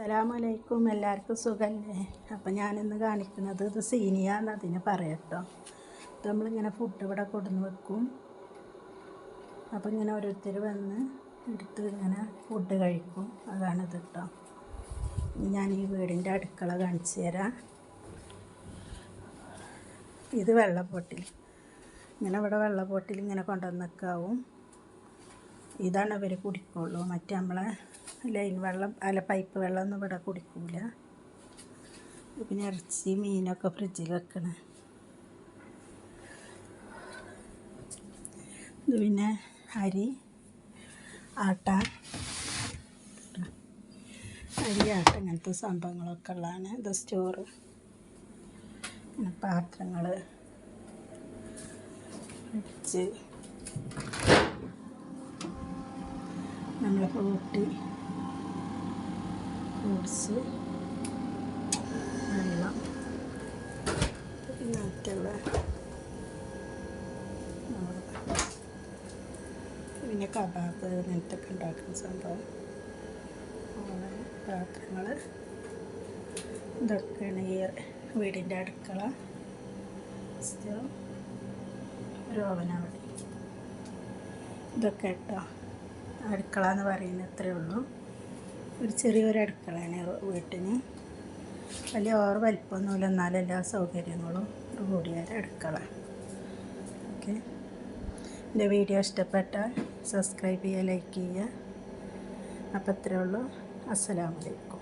അസ്സലാമലൈക്കും. എല്ലാവർക്കും സുഖമല്ലേ അപ്പം ഞാനിന്ന് കാണിക്കുന്നത് ഇത് സീനിയ എന്നതിന് പറയട്ടോ ഇത് നമ്മളിങ്ങനെ ഫുഡ് ഇവിടെ കൊടുന്ന് വെക്കും. അപ്പം ഇങ്ങനെ ഓരോരുത്തർ വന്ന് എടുത്ത് ഇങ്ങനെ ഫുഡ് കഴിക്കും. അതാണിത് കേട്ടോ ഇനി ഞാൻ ഈ വീടിന്റെ അടുക്കള കാണിച്ചു തരാം. ഇത് വെള്ളപ്പൊട്ടിൽ. ഇങ്ങനെ ഇവിടെ വെള്ളപ്പൊട്ടിൽ ഇങ്ങനെ കൊണ്ടുവന്നേക്കാവും ഇതാണ് ഇവർ കുടിക്കുള്ളൂ. മറ്റേ നമ്മളെ ലൈൻ വെള്ളം അല്ല പൈപ്പ് വെള്ളം ഒന്നും ഇവിടെ കുടിക്കൂല. പിന്നെ ഇറച്ചി മീനൊക്കെ ഫ്രിഡ്ജിൽ വെക്കണേ. പിന്നെ അരി ആട്ട. അരി ആട്ട ഇങ്ങനത്തെ സംഭവങ്ങളൊക്കെ ഉള്ളതാണ്. ഇത് സ്റ്റോറ് പാത്രങ്ങൾ. ഫ്രിഡ്ജ്. നമ്മളെ ഫ്രൂട്ടി ഫ്രൂട്ട്സ് വെള്ളം ഇങ്ങനത്തുള്ള പിന്നെ കബാബ് അങ്ങനത്തൊക്കെ ഉണ്ടാക്കുന്ന സംഭവം പാത്രങ്ങൾ ഇതൊക്കെയാണ് ഈ വീടിന്റെ അടുക്കള. ഓവനവിടെ ഇതൊക്കെ കേട്ടോ. അടുക്കള എന്ന് പറയുന്നത് ഇത്രയേ ഉള്ളൂ. ഒരു ചെറിയൊരു അടുക്കളയാണ് വീട്ടിന്. വലിയ ഓർ വലിപ്പമൊന്നുമില്ല. എന്നാലും എല്ലാ സൗകര്യങ്ങളും കൂടിയ ഒരു അടുക്കള. ഓക്കെ. എന്റെ വീഡിയോ ഇഷ്ടപ്പെട്ടാൽ സബ്സ്ക്രൈബ് ചെയ്യുക ലൈക്ക് ചെയ്യുക. അപ്പോൾ ഇത്രയേ ഉള്ളൂ. അസ്സലാമലൈക്കും